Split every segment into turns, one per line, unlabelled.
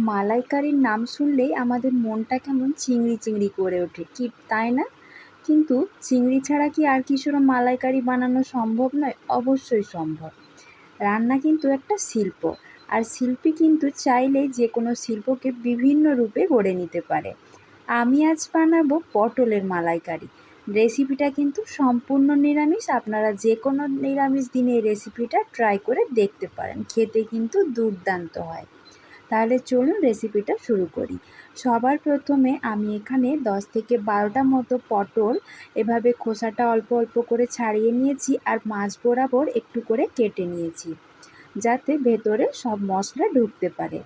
মালাইকারির নাম শুনলেই আমাদের মনটা কেমন চিংড়ি চিংড়ি করে ওঠে। কি, তাই না? কিন্তু চিংড়ি ছাড়া কি আর কিছুর মালাইকারি বানানো সম্ভব নয়? অবশ্যই সম্ভব। রান্না কিন্তু একটা শিল্প, আর শিল্পী কিন্তু চাইলেই যে কোনো শিল্পকে বিভিন্ন রূপে গড়ে নিতে পারে। আমি আজ বানাবো পটলের মালাইকারি। রেসিপিটা কিন্তু সম্পূর্ণ নিরামিষ, আপনারা যে কোনো নিরামিষ দিনে এই রেসিপিটা ট্রাই করে দেখতে পারেন। খেতে কিন্তু দুর্দান্ত হয়। তাহলে চলুন রেসিপিটা শুরু করি। সবার প্রথমে আমি এখানে দশ থেকে বারোটা মতো পটল, এভাবে খোসাটা অল্প অল্প করে ছাড়িয়ে নিয়েছি আর মাছ বরাবর একটু করে কেটে নিয়েছি, যাতে ভেতরে সব মশলা ঢুকতে পারে।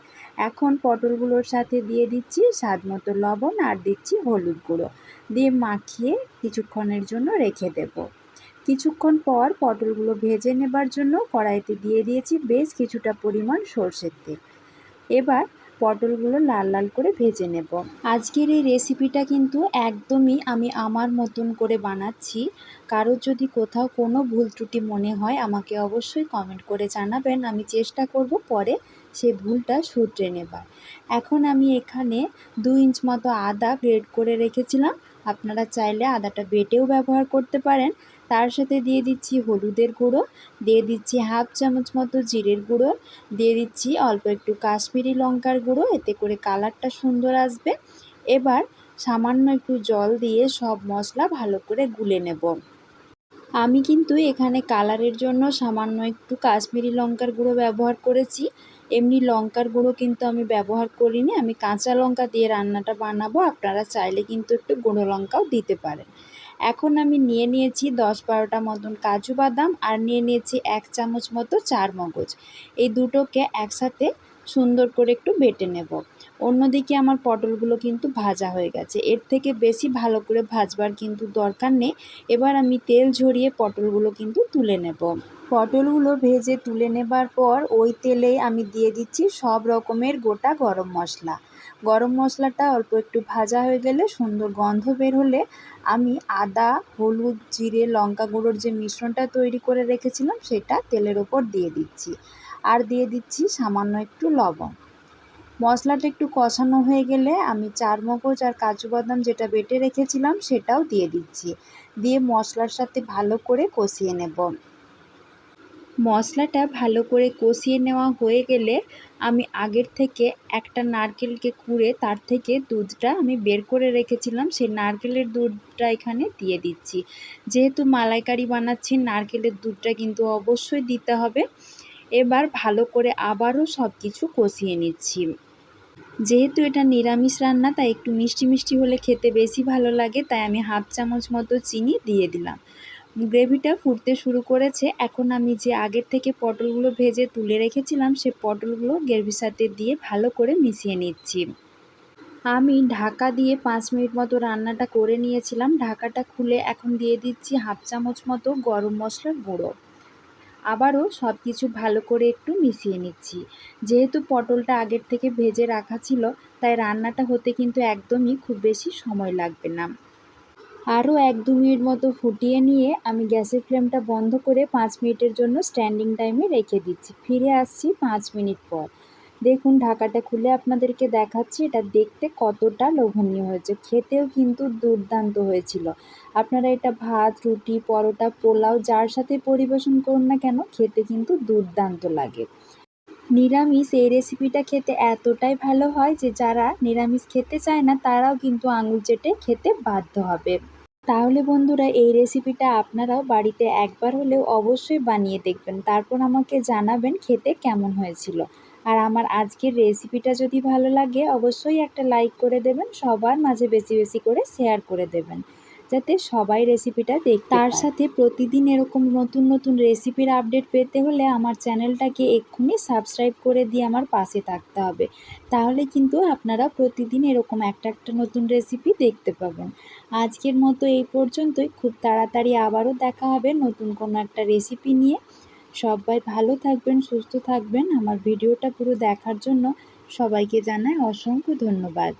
এখন পটলগুলোর সাথে দিয়ে দিচ্ছি স্বাদ মতো লবণ আর দিচ্ছি হলুদ গুঁড়ো। দিয়ে মাখিয়ে কিছুক্ষণের জন্য রেখে দেব। কিছুক্ষণ পর পটলগুলো ভেজে নেবার জন্য কড়াইতে দিয়ে দিয়েছি বেশ কিছুটা পরিমাণ সর্ষের তেল। এবার পটলগুলো লাল লাল করে ভেজে নেব। আজকের এই রেসিপিটা কিন্তু একদমই আমি আমার মতন করে বানাচ্ছি। কারোর যদি কোথাও কোনো ভুল ত্রুটি মনে হয়, আমাকে অবশ্যই কমেন্ট করে জানাবেন। আমি চেষ্টা করব পরে সেই ভুলটা শুধরে নেবার। এখন আমি এখানে দু ইঞ্চ মতো আদা গ্রেড করে রেখেছিলাম। আপনারা চাইলে আদাটা বেটেও ব্যবহার করতে পারেন। তার সাথে দিয়ে দিচ্ছি হলুদের গুঁড়ো, দিয়ে দিচ্ছি হাফ চামচ মতো জিরের গুঁড়ো, দিয়ে দিচ্ছি অল্প একটু কাশ্মীরি লঙ্কার গুঁড়ো, এতে করে কালারটা সুন্দর আসবে। এবার সামান্য একটু জল দিয়ে সব মশলা ভালো করে গুলে নেব। আমি কিন্তু এখানে কালারের জন্য সামান্য একটু কাশ্মীরি লঙ্কার গুঁড়ো ব্যবহার করেছি। এমনি লঙ্কার গুঁড়ো কিন্তু আমি ব্যবহার করিনি, আমি কাঁচা লঙ্কা দিয়ে রান্নাটা বানাবো, আপনারা চাইলে কিন্তু একটু গুঁড়ো লঙ্কাও দিতে পারেন। এখন আমি নিয়ে নিয়েছি দশ বারোটা মতন কাজু বাদাম আর নিয়ে নিয়েছি এক চামচ মতো চার মগজ। এই দুটোকে একসাথে সুন্দর করে একটু বেটে নেব। অন্যদিকে আমার পটলগুলো কিন্তু ভাজা হয়ে গেছে। এর থেকে বেশি ভালো করে ভাজবার কিন্তু দরকার নেই। এবার আমি তেল ঝরিয়ে পটলগুলো কিন্তু তুলে নেব। পটলগুলো ভেজে তুলে নেবার পর ওই তেলে আমি দিয়ে দিচ্ছি সব রকমের গোটা গরম মশলা। গরম মশলাটা অল্প একটু ভাজা হয়ে গেলে সুন্দর গন্ধ বের হলে আমি আদা, হলুদ, জিরে, লঙ্কা গুঁড়োর যে মিশ্রণটা তৈরি করে রেখেছিলাম সেটা তেলের ওপর দিয়ে দিচ্ছি। আর দিয়ে দিচ্ছি সামান্য একটু লবণ। মশলাটা একটু কষানো হয়ে গেলে আমি চারমগজ আর কাজু বাদাম যেটা বেটে রেখেছিলাম সেটাও দিয়ে দিচ্ছি। দিয়ে মশলার সাথে ভালো করে কষিয়ে নেব। মশলাটা ভালো করে কষিয়ে নেওয়া হয়ে গেলে আমি আগের থেকে একটা নারকেলকে কুড়ে তার থেকে দুধটা আমি বের করে রেখেছিলাম, সেই নারকেলের দুধটা এখানে দিয়ে দিচ্ছি। যেহেতু মালাইকারি বানাচ্ছি, নারকেলের দুধটা কিন্তু অবশ্যই দিতে হবে। এবার ভালো করে আবারও সব কিছু কষিয়ে নিচ্ছি। যেহেতু এটা নিরামিষ রান্না, তাই একটু মিষ্টি মিষ্টি হলে খেতে বেশি ভালো লাগে, তাই আমি হাফ চামচ মতো চিনি দিয়ে দিলাম। গ্রেভিটা ফুটতে শুরু করেছে, এখন আমি যে আগের থেকে পটলগুলো ভেজে তুলে রেখেছিলাম, সে পটলগুলো গ্রেভির সাথে দিয়ে ভালো করে মিশিয়ে নিচ্ছি। আমি ঢাকা দিয়ে পাঁচ মিনিট মতো রান্নাটা করে নিয়েছিলাম। ঢাকাটা খুলে এখন দিয়ে দিচ্ছি হাফ চামচ মতো গরম মশলার গুঁড়ো। আবারও সব কিছু ভালো করে একটু মিশিয়ে নিচ্ছি। যেহেতু পটলটা আগের থেকে ভেজে রাখা ছিল, তাই রান্নাটা হতে কিন্তু একদমই খুব বেশি সময় লাগবে না। আরও এক দু মিনিট মতো ফুটিয়ে নিয়ে আমি গ্যাসের ফ্লেমটা বন্ধ করে পাঁচ মিনিটের জন্য স্ট্যান্ডিং টাইমে রেখে দিচ্ছি। ফিরে আসছি পাঁচ মিনিট পর। দেখুন, ঢাকাটা খুলে আপনাদেরকে দেখাচ্ছি, এটা দেখতে কতটা লোভনীয় হয়েছে। খেতেও কিন্তু দুর্দান্ত হয়েছিল। আপনারা এটা ভাত, রুটি, পরোটা, পোলাও, যার সাথে পরিবেশন করুন না কেন, খেতে কিন্তু দুর্দান্ত লাগে। নিরামিষ, এই রেসিপিটা খেতে এতটাই ভালো হয় যে, যারা নিরামিষ খেতে চায় না, তারাও কিন্তু আঙুল চেটে খেতে বাধ্য হবে। তাহলে বন্ধুরা, এই রেসিপিটা আপনারাও বাড়িতে একবার হলেও অবশ্যই বানিয়ে দেখবেন। তারপর আমাকে জানাবেন খেতে কেমন হয়েছিল। আর আমার আজকের রেসিপিটা যদি ভালো লাগে অবশ্যই একটা লাইক করে দেবেন সবার মাঝে বেশি বেশি করে শেয়ার করে দেবেন যাতে সবাই রেসিপিটা দেখ তার সাথে প্রতিদিন এরকম নতুন নতুন রেসিপির আপডেট পেতে হলে আমার চ্যানেলটাকে এক্ষুনি সাবস্ক্রাইব করে দিয়ে আমার পাশে থাকতে হবে। তাহলে কিন্তু আপনারা প্রতিদিন এরকম একটা একটা নতুন রেসিপি দেখতে পাবেন। আজকের মতো এই পর্যন্তই। খুব তাড়াতাড়ি আবারও দেখা হবে নতুন কোনো একটা রেসিপি নিয়ে। সবাই ভালো থাকবেন সুস্থ থাকবেন। আমার ভিডিওটা পুরো দেখার জন্য সবাইকে জানাই অসংখ্য ধন্যবাদ।